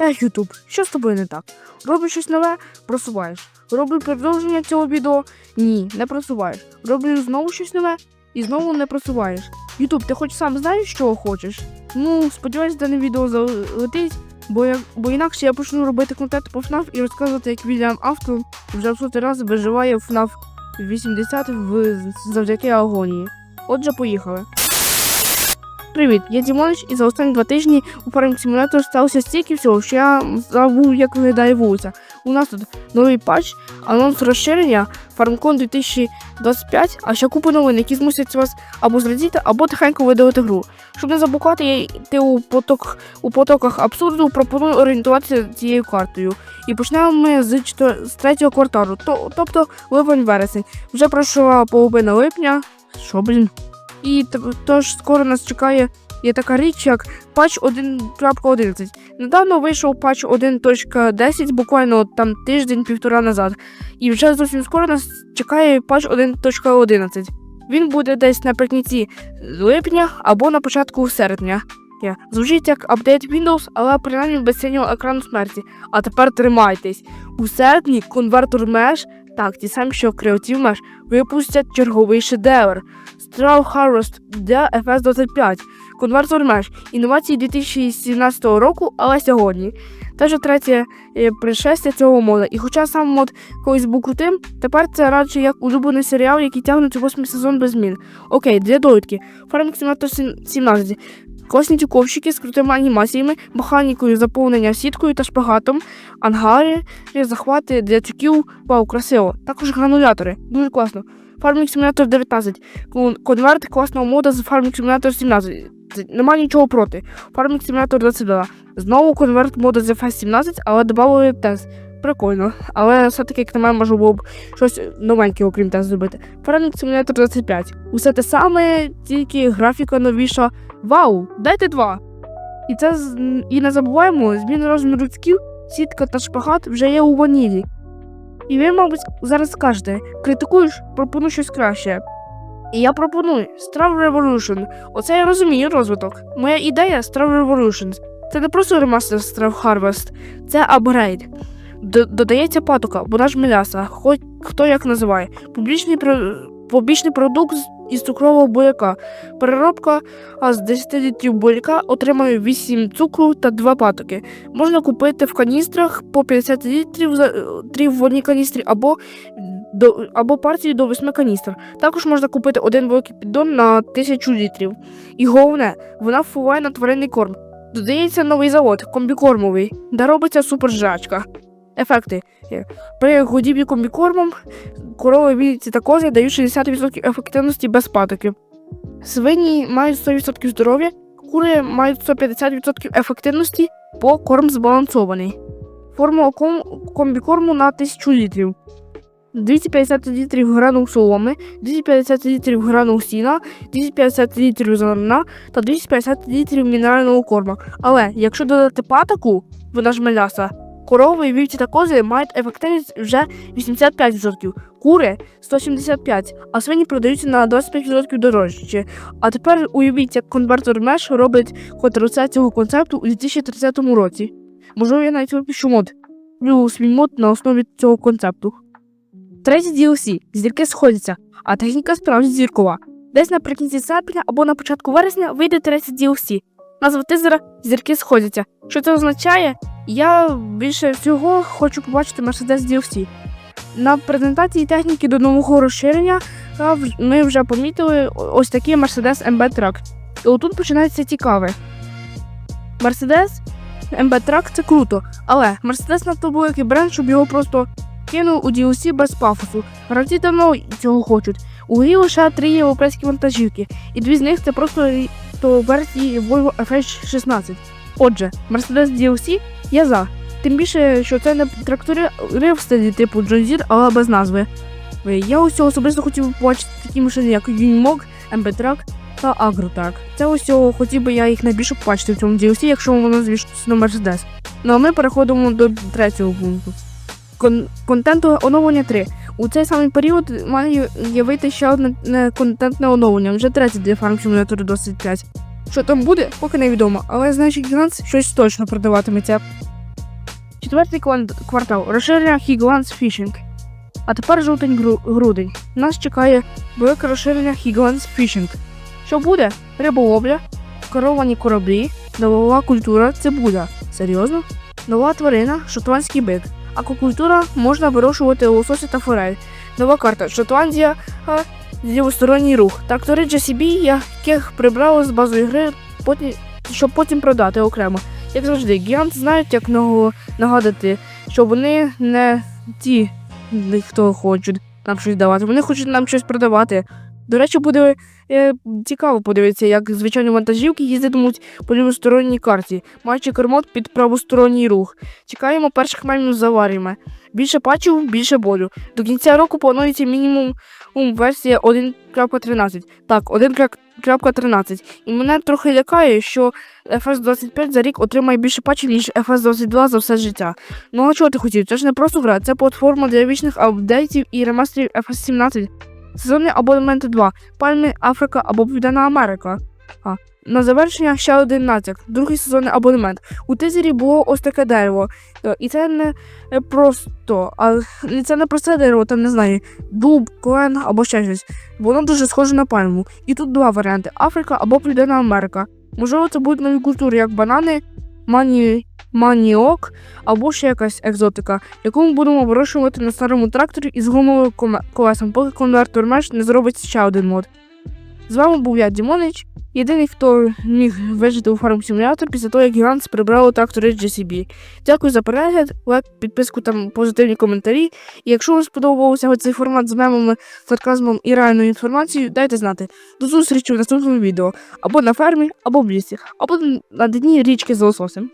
Ех, Ютуб, що з тобою не так? Робиш щось нове, просуваєш. Роблю продовження цього відео. Ні, не просуваєш. Роблю знову щось нове і знову не просуваєш. Ютуб, ти хоч сам знаєш, що хочеш? Ну, сподіваюсь, дане відео залетить, бо, я, бо інакше я почну робити контент по FNAF і розказувати, як Вільям Автор вже в сотий раз виживає FNAF 80 в завдяки агонії. Отже, поїхали. Привіт, я Дімонич, і за останні два тижні у Farming Simulator сталося стільки всього, що я забув, як виглядає вулиця. У нас тут новий патч, анонс розширення, FarmCon 2025, а ще купа новин, які змусять вас або зрадіти, або тихенько видалити гру. Щоб не заблукати йти у поток у потоках абсурду, пропоную орієнтуватися цією картою. І почнемо ми з, з третього кварталу, то, тобто липень-вересень. Вже пройшла половина липня. Що, блін? І тож скоро нас чекає є така річ, як патч 1.11. Недавно вийшов патч 1.10, буквально там тиждень-півтора назад. І вже зовсім скоро нас чекає патч 1.11. Він буде десь наприкінці липня або на початку серпня. Є. Звучить як апдейт Windows, але принаймні без синього екрану смерті. А тепер тримайтесь. У серпні конвертор Mesh, так, ті самі, що Creative Mesh, випустять черговий шедевр. Straw Harvest для FS25. Конвертор Mesh. Інновації 2017 року, але сьогодні. Теж третє е, пришестя цього мода. І хоча сам мод колись був крутим, тепер це радше як улюблений серіал, який тягнуть восьмий сезон без змін. Окей, для довідки. Simulator 17. Класні ті ковщики з крутими анімаціями, механікою заповнення сіткою та шпагатом, ангари, захвати для тюків, вау, красиво. Також гранулятори, дуже класно. Farming Simulator 19. Конверт класного мода з Farming Simulator 17. Нема нічого проти. Farming Simulator 22. Знову конверт мода з FS 17, але додали тест. Прикольно. Але все-таки, як на мене, можна було б щось новеньке, окрім тест зробити. Farming Simulator 25. Усе те саме, тільки графіка новіша. Вау! Дайте два! І це і не забуваємо, зміни розміру скіл, сітка та шпагат вже є у ванілі. І ви, мабуть, зараз скажете, критикуєш, пропонуй щось краще. І я пропоную Straw Revolution. Оце я розумію розвиток. Моя ідея Straw Revolution. Це не просто ремастер Straw Harvest, це апгрейд. Додається патока, вона ж меляса, хоч хто як називає. Публічний, пр... публічний продукт із цукрового буряка. Переробка а з 10 літрів буряка отримує 8 цукру та 2 патоки. Можна купити в каністрах по 50 літрів літрів в одній каністрі або, до, або партії до 8 каністр. Також можна купити один великий піддон на 1000 літрів. І головне, вона впливає на тваринний корм. Додається новий завод, комбікормовий, де робиться супержрачка. Ефекти. Е, При годівлі комбікормом корови вівці та кози дають 60% ефективності без патоки. Свині мають 100% здоров'я, кури мають 150% ефективності, бо корм збалансований. Формула ком- комбікорму на 1000 літрів. 250 літрів гранул соломи, 250 літрів гранул сіна, 250 літрів зерна та 250 літрів мінерального корма. Але якщо додати патоку, вона ж меляса, корови, вівці та кози мають ефективність вже 85%, кури 175%, а свині продаються на 25% дорожче. А тепер уявіть, як конвертор Mesh робить контрація цього концепту у 2030 році. Можливо, я навіть випущу мод. Свій мод на основі цього концепту. Третє DLC. Зірки сходяться, а техніка справді зіркова. Десь наприкінці серпня або на початку вересня вийде третє DLC. Назва тизера Зірки сходяться. Що це означає? Я більше всього хочу побачити Mercedes DLC. На презентації техніки до нового розширення ми вже помітили ось такий Mercedes MB Truck. І отут починається цікаве. Mercedes MB Truck це круто, але Mercedes надто великий бренд, щоб його просто кинув у DLC без пафосу. Гравці давно цього хочуть. У грі лише три європейські вантажівки, і дві з них це просто версії Volvo FH16. Отже, Mercedes DLC я за. Тим більше, що це не трактори в стилі типу Deere, але без назви. Е, Я ось особисто хотів побачити такі машини, як Unimog, MB Truck та AgroTruck. Це ось хотів би я їх найбільше побачити в цьому DLC, якщо воно звісно Mercedes. Ну а ми переходимо до третього пункту. Кон- контенту оновлення 3. У цей самий період має з'явити ще одне контентне оновлення, вже третє для Farm Simulator 25. Що там буде, поки невідомо, але значить Гранц щось точно продаватиметься. Четвертий квартал розширення Highlands Fishing. А тепер жовтень-грудень. Нас чекає велике розширення Highlands Fishing. Що буде? Риболовля, керовані кораблі, нова культура цибуля. Серйозно? Нова тварина шотландський бик. Аквакультура можна вирощувати лосося та форель. Нова карта Шотландія, лівосторонній рух. Трактори JCB, яких прибрали з базової гри, потім, щоб потім продати окремо. Як завжди, гіганти знають, як нагадати, що вони не ті, хто хочуть нам щось давати. Вони хочуть нам щось продавати. До речі, буде е, цікаво подивитися, як звичайні вантажівки їздитимуть по лівосторонній карті, маючи кермот під правосторонній рух. Чекаємо перших мемів з аваріями. Більше патчів, більше болю. До кінця року планується мінімум ум, версія 1.13. Так, 1.13. І мене трохи лякає, що FS25 за рік отримає більше патчів, ніж FS22 за все життя. Ну а чого ти хотів? Це ж не просто гра, це платформа для вічних апдейтів і ремастерів FS17. Сезонні абонементи 2. Пальми Африка або Південна Америка. А. На завершення ще один натяк. Другий сезонний абонемент. У тизері було ось таке дерево. Е, І це не просто, а це не просте дерево, там не знаю, дуб, клен або ще щось. Воно дуже схоже на пальму. І тут два варіанти: Африка або Південна Америка. Можливо, це будуть нові культури, як банани, мані... маніок або ще якась екзотика, яку ми будемо вирощувати на старому тракторі із гумовим колесом, поки конвертор меш не зробить ще один мод. З вами був я, Дімонич, єдиний, хто міг вижити у фарм симулятор після того, як Гігант прибрали трактори GCB. Дякую за перегляд, лайк, підписку та позитивні коментарі. І якщо вам сподобався цей формат з мемами, сарказмом і реальною інформацією, дайте знати. До зустрічі в наступному відео або на фермі, або в лісі, або на дні річки з лососем.